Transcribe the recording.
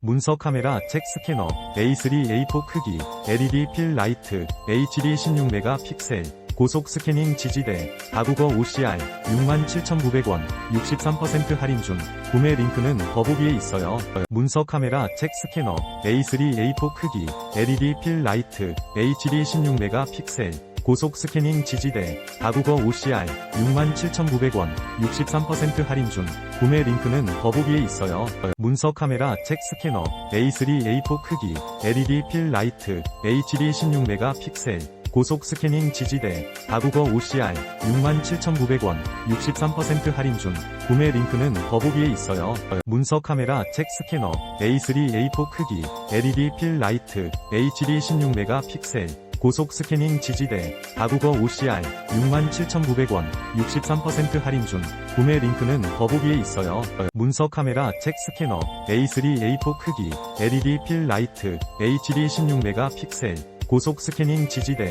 문서 카메라 책 스캐너 A3 A4 크기 LED 필 라이트 HD 16메가 픽셀 고속 스캐닝 지지대 다국어 OCR 67,900원 63% 할인 중 구매 링크는 더보기에 있어요. 문서 카메라 책 스캐너 A3 A4 크기 LED 필 라이트 HD 16메가 픽셀 고속 스캐닝 지지대 다국어 OCR 67,900원 63% 할인 중 구매 링크는 더보기에 있어요. 문서 카메라 책 스캐너 A3 A4 크기 LED 필 라이트 HD 16메가 픽셀 고속 스캐닝 지지대 다국어 OCR 67,900원 63% 할인 중 구매 링크는 더보기에 있어요. 문서 카메라 책 스캐너 A3 A4 크기 LED 필 라이트 HD 16메가 픽셀 고속 스캐닝 지지대 다국어 OCR 67,900원 63% 할인 중 구매 링크는 더보기에 있어요. 문서 카메라 책 스캐너 A3 A4 크기 LED 필 라이트 HD 16메가 픽셀 고속 스캐닝 지지대